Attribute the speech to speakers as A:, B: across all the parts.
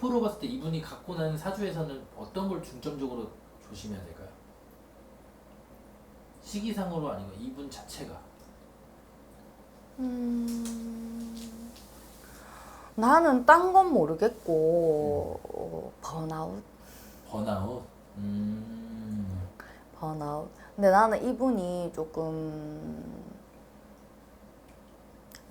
A: 앞으로 봤을 때 이분이 갖고 나는 사주에서는 어떤 걸 중점적으로 조심해야 될까요? 시기상으로 아니고 이분 자체가
B: 음, 나는 딴 건 모르겠고 어, 번아웃,
A: 번아웃. 음.
B: 번아웃. 근데 나는 이분이 조금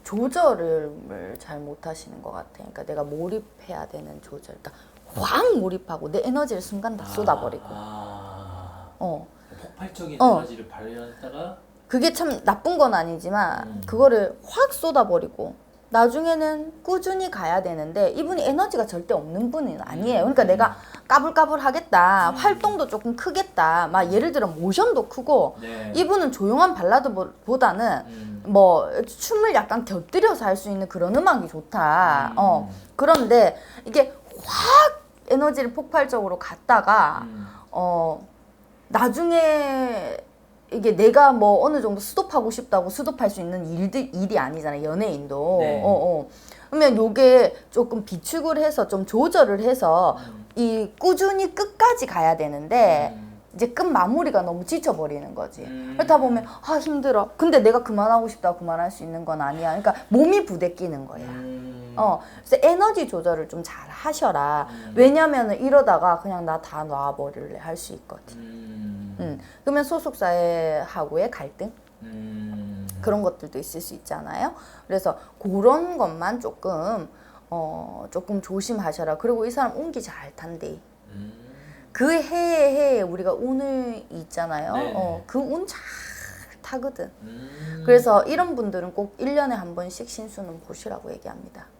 B: 조절을 잘 못하시는 것 같아. 그러니까 내가 몰입해야 되는 조절. 그러니까 확 몰입하고 내 에너지를 순간 다 쏟아버리고.
A: 아,
B: 어.
A: 폭발적인
B: 어.
A: 에너지를 발휘했다가
B: 그게 참 나쁜 건 아니지만
A: 음.
B: 그거를 확 쏟아버리고 나중에는 꾸준히 가야 되는데 이분이 에너지가 절대 없는 분은 아니에요. 그러니까
A: 음.
B: 내가 까불까불 하겠다,
A: 음.
B: 활동도 조금 크겠다, 막 예를 들어 모션도 크고
A: 네.
B: 이분은 조용한 발라드보다는
A: 음.
B: 뭐 춤을 약간 곁들여서 할 수 있는 그런 음악이 좋다.
A: 음.
B: 어 그런데 이게 확 에너지를 폭발적으로 갔다가
A: 음.
B: 어 나중에 이게 내가 뭐 어느 정도 스톱하고 싶다고 스톱할 수 있는 일들 일이 아니잖아 연예인도
A: 네.
B: 어, 어. 그러면 요게 조금 비축을 해서 좀 조절을 해서
A: 음.
B: 이 꾸준히 끝까지 가야 되는데
A: 음.
B: 이제 끝 마무리가 너무 지쳐버리는 거지
A: 음.
B: 그렇다 보면 아 힘들어 근데 내가 그만하고 싶다 그만할 수 있는 건 아니야 그러니까 몸이 부대끼는 거야
A: 음.
B: 어 그래서 에너지 조절을 좀 잘 하셔라
A: 음.
B: 왜냐면은 이러다가 그냥 나 다 놔버릴래 할 수 있거든
A: 음.
B: 음, 그러면 소속사하고의 갈등
A: 음.
B: 그런 것들도 있을 수 있잖아요. 그래서 그런 것만 조금 어 조금 조심하셔라. 그리고 이 사람 운기 잘 탄대.
A: 음.
B: 그 해에 해에 우리가 운을 있잖아요.
A: 네.
B: 어, 그 운 잘 타거든.
A: 음.
B: 그래서 이런 분들은 꼭 1년에 한 번씩 신수는 보시라고 얘기합니다.